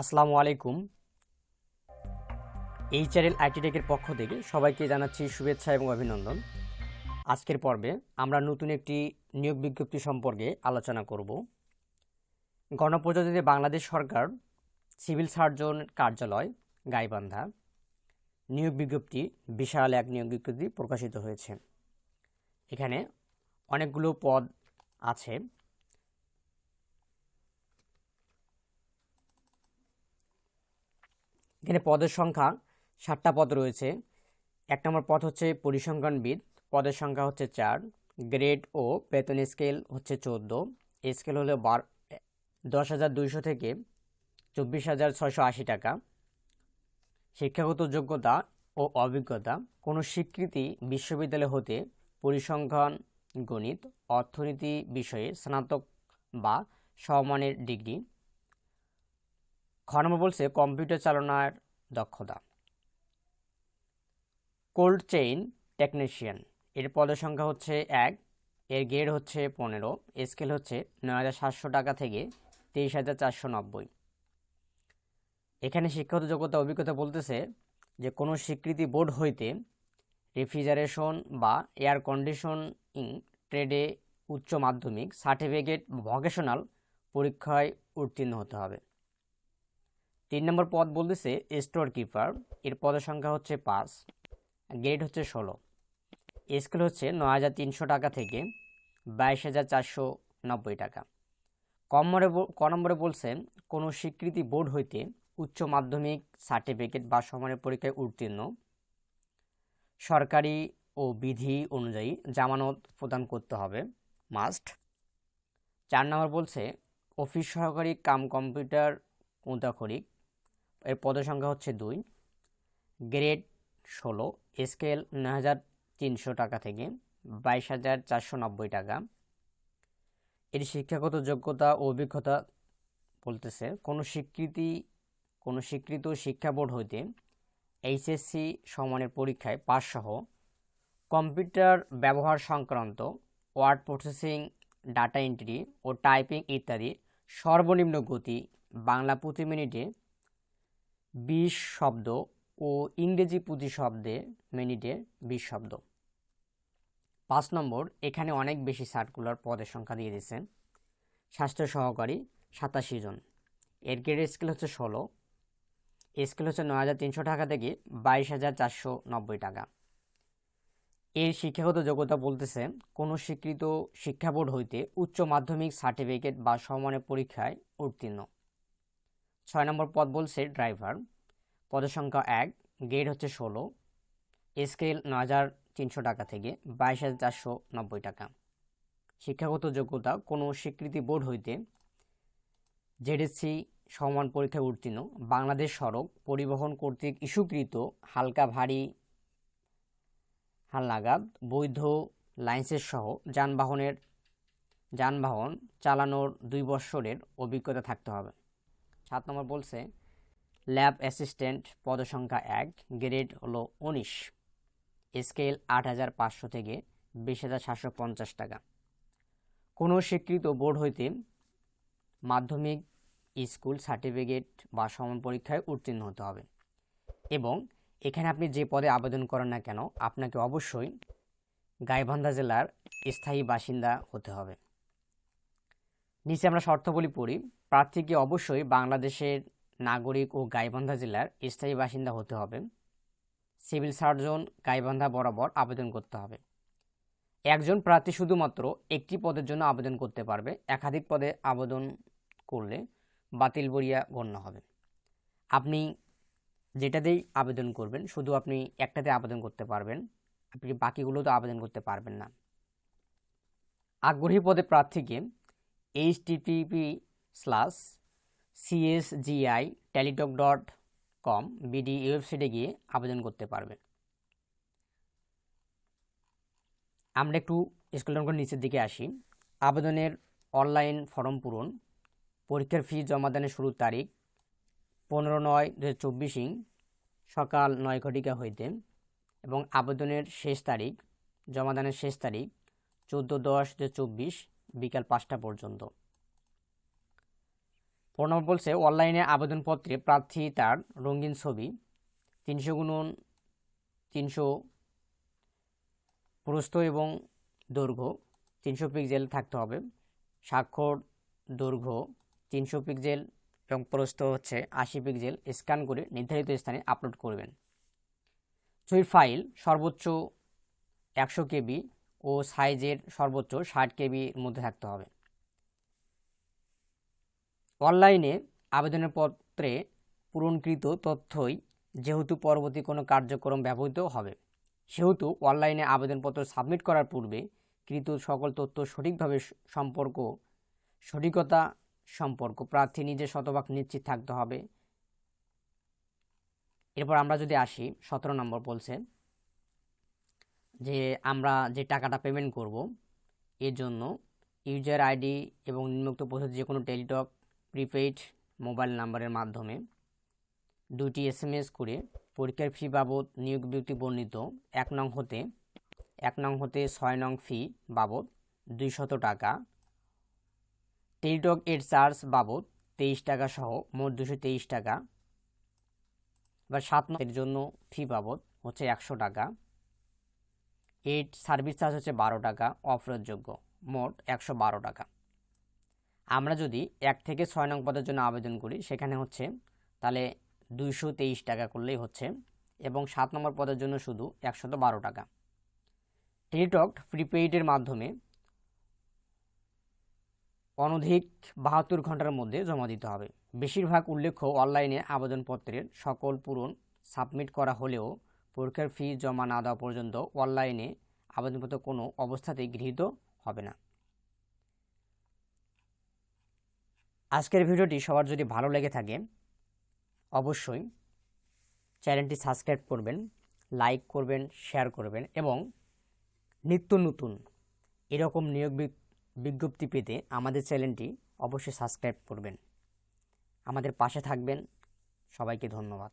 আসসালামু আলাইকুম। এই চ্যানেল আইটি টেকের পক্ষ থেকে সবাইকে জানাচ্ছি শুভেচ্ছা এবং অভিনন্দন। আজকের পর্বে আমরা নতুন একটি নিয়োগ বিজ্ঞপ্তি সম্পর্কে আলোচনা করব। গণপ্রজাতন্ত্রী বাংলাদেশ সরকার, সিভিল সার্জন কার্যালয়, গাইবান্ধা। নিয়োগ বিজ্ঞপ্তি বিশাল এক নিয়োগ বিজ্ঞপ্তি প্রকাশিত হয়েছে। এখানে অনেকগুলো পদ আছে। এখানে পদের সংখ্যা ষাটটা পদ রয়েছে। এক নম্বর পদ হচ্ছে পরিসংখ্যানবিদ। পদের সংখ্যা হচ্ছে চার। গ্রেড ও বেতন স্কেল হচ্ছে চোদ্দ। স্কেল হলো বার, দশ হাজার দুইশো থেকে চব্বিশ হাজার ছয়শো আশি টাকা। শিক্ষাগত যোগ্যতা ও অভিজ্ঞতা। কোনো স্বীকৃতি বিশ্ববিদ্যালয় হতে পরিসংখ্যান, গণিত, অর্থনীতি বিষয়ে স্নাতক বা সমমানের ডিগ্রি। খ নম্বর বলছে, কম্পিউটার চালনার দক্ষতা। Cold chain technician. এর পদের সংখ্যা হচ্ছে এক, এর গ্রেড হচ্ছে পনেরো, স্কেল হচ্ছে নয় হাজার সাতশো টাকা থেকে তেইশ হাজার চারশো নব্বই। এখানে শিক্ষাগত যোগ্যতা অভিজ্ঞতা বলতেছে যে, কোনো স্বীকৃতি বোর্ড হইতে রেফ্রিজারেশন বা এয়ার কন্ডিশনিং ট্রেডে উচ্চ মাধ্যমিক সার্টিফিকেট ভকেশনাল পরীক্ষায় উত্তীর্ণ হতে হবে। তিন নম্বর পদ বলতেছে স্টোর কিপার। এর পদের সংখ্যা হচ্ছে পাঁচ। গ্রেড হচ্ছে ষোলো। স্কেল হচ্ছে ন হাজার তিনশো টাকা থেকে বাইশ হাজার চারশো নব্বই টাকা। কম নম্বরে ব- ক নম্বরে বলছে কোনো স্বীকৃতি বোর্ড হইতে উচ্চ মাধ্যমিক সার্টিফিকেট বা সমানের পরীক্ষায় উত্তীর্ণ। সরকারি ও বিধি অনুযায়ী জামানত প্রদান করতে হবে। মাস্ট। চার নম্বর বলছে, অফিস সহকারী কাম কম্পিউটার মুদ্রাক্ষরিক এর পদের সংখ্যা হচ্ছে দুই। গ্রেড ষোলো, স্কেল নয় হাজার তিনশো টাকা থেকে বাইশ হাজার চারশো নব্বই টাকা। এর শিক্ষাগত যোগ্যতা ও অভিজ্ঞতা বলতেছে, কোনো স্বীকৃতি, কোনো স্বীকৃত শিক্ষা বোর্ড হইতে এইচএসসি সমানের পরীক্ষায় পাসসহ কম্পিউটার ব্যবহার সংক্রান্ত, ওয়ার্ড প্রসেসিং, ডাটা এন্ট্রি ও টাইপিং ইত্যাদি সর্বনিম্ন গতি বাংলা প্রতি মিনিটে বিশ শব্দ ও ইংরেজি পুঁজি শব্দে, মিনিটে বিশ শব্দ। পাঁচ নম্বর, এখানে অনেক বেশি সার্কুলার পদের সংখ্যা দিয়ে দিয়েছে স্বাস্থ্য সহকারী সাতাশি জন। এর গ্রেড স্কেল হচ্ছে ষোলো। স্কেল হচ্ছে নয় হাজার তিনশো টাকা থেকে বাইশ হাজার চারশো নব্বই টাকা। এর শিক্ষাগত যোগ্যতা বলতেছে, কোনো স্বীকৃত শিক্ষা বোর্ড হইতে উচ্চ মাধ্যমিক সার্টিফিকেট বা সমানের পরীক্ষায় উত্তীর্ণ। ছয় নম্বর পদ বলছে ড্রাইভার। পদের সংখ্যা এক গ্রেড হচ্ছে ষোলো, স্কেল ন হাজার তিনশো টাকা থেকে বাইশ হাজার চারশো নব্বই টাকা। শিক্ষাগত যোগ্যতা, কোনো স্বীকৃতি বোর্ড হইতে জেডএসসি সমান পরীক্ষায় উত্তীর্ণ, বাংলাদেশ সড়ক পরিবহন কর্তৃক ইস্যুকৃত হালকা ভারী হালনাগাদ, বৈধ লাইসেন্স সহ যানবাহনের যানবাহন চালানোর দুই বৎসরের অভিজ্ঞতা থাকতে হবে। সাত নম্বর বলছে ল্যাব অ্যাসিস্ট্যান্ট পদসংখ্যা এক গ্রেড হলো উনিশ স্কেল আট হাজার পাঁচশো থেকে বিশ হাজার সাতশো পঞ্চাশ টাকা। কোনো স্বীকৃত বোর্ড হইতে মাধ্যমিক স্কুল সার্টিফিকেট বা সমান পরীক্ষায় উত্তীর্ণ হতে হবে এবং এখানে আপনি যে পদে আবেদন করেন না কেন, আপনাকে অবশ্যই গাইবান্ধা জেলার স্থায়ী বাসিন্দা হতে হবে। নিচে আমরা শর্তাবলী পড়ি। প্রার্থীকে অবশ্যই বাংলাদেশের নাগরিক ও গাইবান্ধা জেলার স্থায়ী বাসিন্দা হতে হবে। সিভিল সার্জন গাইবান্ধা বরাবর আবেদন করতে হবে। একজন প্রার্থী শুধুমাত্র একটি পদের জন্য আবেদন করতে পারবে। একাধিক পদে আবেদন করলে বাতিল বরিয়া গণ্য হবে। আপনি যেটাতেই আবেদন করবেন, শুধু আপনি একটাতে আবেদন করতে পারবেন। আপনি বাকিগুলোতে আবেদন করতে পারবেন না। আগ্রহী পদে প্রার্থীকে H T T P slash C S G I Teletalk dot com B D ওয়েবসাইটে গিয়ে আবেদন করতে পারবেন। আমরা একটু স্কুল নম্বর নিচের দিকে আসি। আবেদনের অনলাইন ফর্ম পূরণ। পরীক্ষার ফি জমাদানের শুরুর তারিখ পনেরো নয় দু চব্বিশিং সকাল নয় ঘটিকা হইতে এবং আবেদনের শেষ তারিখ জমাদানের শেষ তারিখ চোদ্দ দশ দু চব্বিশ বিকাল পাঁচটা পর্যন্ত। নম্বর বলছে, অনলাইনে আবেদনপত্রে প্রার্থী তার রঙিন ছবি, তিনশো গুণন তিনশো প্রস্থ এবং দৈর্ঘ্য, তিনশো পিক্সেল থাকতে হবে। স্বাক্ষর, দৈর্ঘ্য, তিনশো পিক্সেল এবং প্রস্থ হচ্ছে আশি পিক্সেল স্ক্যান করে নির্ধারিত স্থানে আপলোড করবেন। ছবির ফাইল সর্বোচ্চ একশো কেবি ও সাইজের সর্বোচ্চ ষাট কেবির মধ্যে থাকতে হবে। অনলাইনে আবেদনের পত্রে পূরণকৃত তথ্যই যেহেতু পরবর্তী কোনো কার্যক্রম ব্যবহৃত হবে, সেহেতু অনলাইনে আবেদনপত্র সাবমিট করার পূর্বে কৃত সকল তথ্য সঠিকভাবে সম্পর্ক, সঠিকতা সম্পর্ক, প্রার্থী নিজে শতভাগ নিশ্চিত থাকতে হবে। এরপর আমরা যদি আসি, সতেরো নম্বর বলছে যে আমরা যে টাকাটা পেমেন্ট করব, এর জন্য ইউজার আইডি এবং নিম্নোক্ত পদ্ধতি যে কোনো টেলিটক প্রিপেইড মোবাইল নাম্বারের মাধ্যমে দুটি এসএমএস করে পরীক্ষার ফি বাবদ নিয়োগ বিজ্ঞপ্তি বর্ণিত এক নং হতে, এক নং হতে ছয় নং ফি বাবদ দুইশত টাকা। টেলিটক এর চার্জ বাবদ তেইশ টাকা সহ মোট দুশো তেইশ টাকা। বা সাত নং এর জন্য ফি বাবদ হচ্ছে একশো টাকা। এইট সার্ভিস চার্জ হচ্ছে বারো টাকা অফেরতযোগ্য মোট একশো বারো টাকা। আমরা যদি এক থেকে ছয় নং পদের জন্য আবেদন করি, সেখানে হচ্ছে তাহলে দুইশো তেইশ টাকা করলেই হচ্ছে এবং সাত নম্বর পদের জন্য শুধু একশত বারো টাকা। টেলিটক প্রিপেইডের মাধ্যমে অনধিক বাহাত্তর ঘণ্টার মধ্যে জমা দিতে হবে। বেশিরভাগ উল্লেখ্য অনলাইনে আবেদনপত্রের সকল পূরণ সাবমিট করা হলেও পরীক্ষার ফি জমা না দেওয়া পর্যন্ত অনলাইনে আবেদনপত্র কোনো অবস্থাতেই গৃহীত হবে না। আজকের ভিডিওটি সবার যদি ভালো লেগে থাকে, অবশ্যই চ্যানেলটি সাবস্ক্রাইব করবেন, লাইক করবেন, শেয়ার করবেন এবং নিত্য নতুন এরকম নিয়োগ বিজ্ঞপ্তি পেতে আমাদের চ্যানেলটি অবশ্যই সাবস্ক্রাইব করবেন। আমাদের পাশে থাকবেন। সবাইকে ধন্যবাদ।